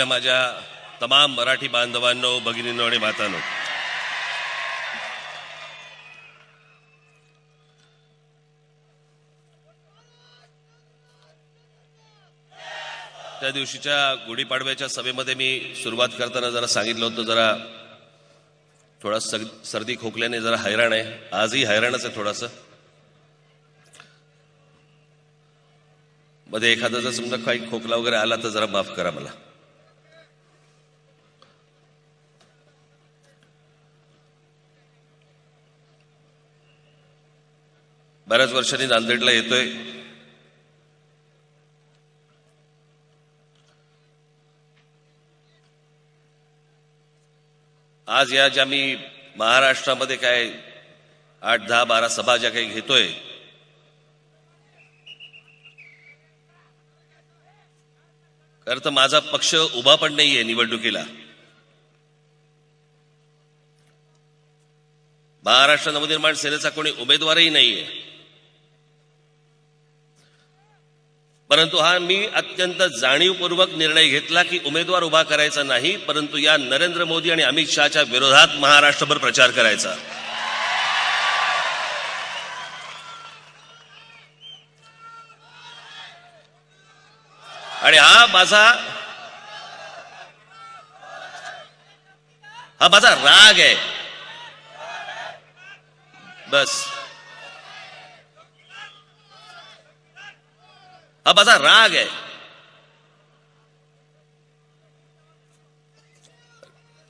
असलेल्या माझ्या तमाम मराठी बांधवांनो भगिनींनो आणि मातांनो. त्या दिवशीच्या गुढीपाडव्याच्या सभेमध्ये मी सुरुवात करताना जरा सांगितलं होतं जरा थोडा सग- सर्दी खोकल्याने जरा हैराण आहे. आजही हैराणच आहे थोडासा. मध्ये एखादा जर समजा काही खोकला वगैरे आला तर जरा माफ करा मला. बऱ्याच वर्षांनी नांदेडला येतोय. आज या ज्या मी महाराष्ट्रामध्ये काय आठ दहा बारा सभा ज्या काही घेतोय खरं तर माझा पक्ष उभा पण नाहीये निवडणुकीला. महाराष्ट्र नवनिर्माण सेनेचा कोणी उमेदवारही नाहीये. परंतु हा मी अत्यंत जाणीवपूर्वक निर्णय घेतला की उमेदवार उभा करायचा नाही परंतु या नरेंद्र मोदी आणि अमित शहाच्या विरोधात महाराष्ट्रभर प्रचार करायचा. आणि हा माझा हा माझा राग आहे. बस. हा माझा राग आहे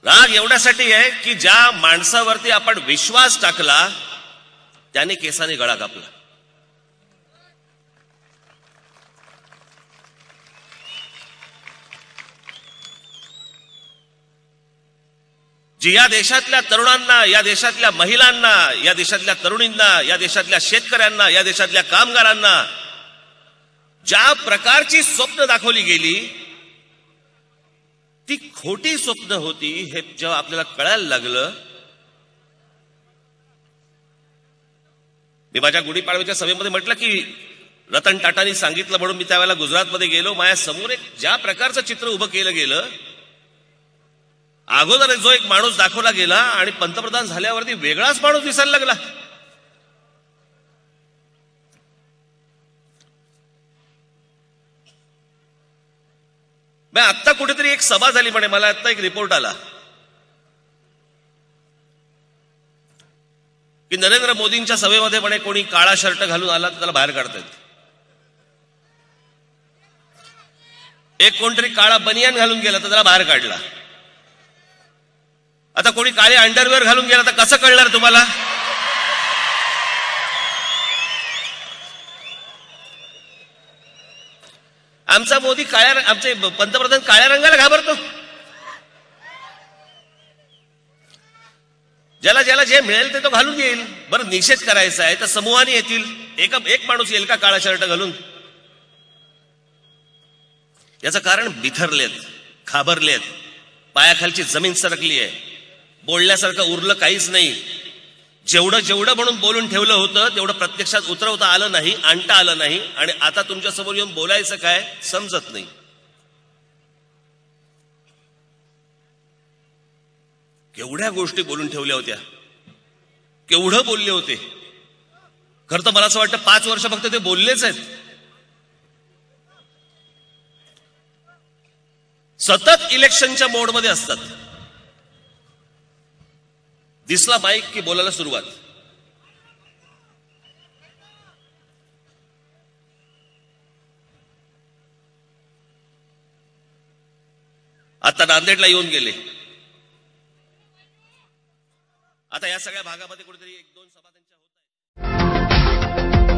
राग एवढ्यासाठी आहे की ज्या माणसावरती आपण विश्वास टाकला त्याने केसाने गळा कापला. जी या देशातल्या तरुणांना या देशातल्या महिलांना या देशातल्या तरुणींना या देशातल्या शेतकऱ्यांना या देशातल्या कामगारांना ज्या प्रकारची स्वप्न दाखवली गेली ती खोटी स्वप्न होती हे जेव्हा आपल्याला कळायला लागलं मी माझ्या गुढीपाडव्याच्या सभेमध्ये म्हटलं की रतन टाटांनी सांगितलं म्हणून मी त्यावेळेला गुजरातमध्ये गेलो. माझ्यासमोर एक ज्या प्रकारचं चित्र उभं केलं गेलं अगोदर जो एक माणूस दाखवला गेला आणि पंतप्रधान झाल्यावरती वेगळाच माणूस दिसायला लागला. मग आत्ता कुठेतरी एक सभा झाली म्हणे मला आत्ता एक रिपोर्ट आला. की नरेंद्र मोदींच्या सभेमध्ये म्हणे कोणी काळा शर्ट घालून आला तर त्याला बाहेर काढतायत एक कोणतरी काळा बनियान घालून गेला तर त्याला बाहेर काढला. आता कोणी काळे अंडरवेअर घालून गेला तर कसं कळणार तुम्हाला? आमचा मोदी काळ्या आमचे पंतप्रधान काळ्या रंगाला घाबरतो. ज्याला ज्याला जे मिळेल ते तो घालून येईल. बरं निषेध करायचा आहे तर समूहाने येतील. एका एक माणूस येईल का काळा शर्ट घालून? याचं कारण बिथरलेत खाबरलेत. पायाखालची जमीन सरकली आहे बोलण्यासारखं उरलं काहीच नाही. जेवढं जेवढं म्हणून बोलून ठेवलं होतं तेवढं प्रत्यक्षात उतरवता आलं नाही आणता आलं नाही आणि आता तुमच्यासमोर येऊन बोलायचं काय समजत नाही. केवढ्या गोष्टी बोलून ठेवल्या होत्या. केवढं बोलले होते. खरं तर मला असं वाटतं पाच वर्ष फक्त ते बोललेच आहेत. सतत इलेक्शनच्या मोडमध्ये असतात. दिसला माईक की बोलायला सुरुवात आता नांदेडला येऊन गेले आता या सगळ्या भागामध्ये कुठेतरी एक दोन सभा त्यांच्या होत आहेत.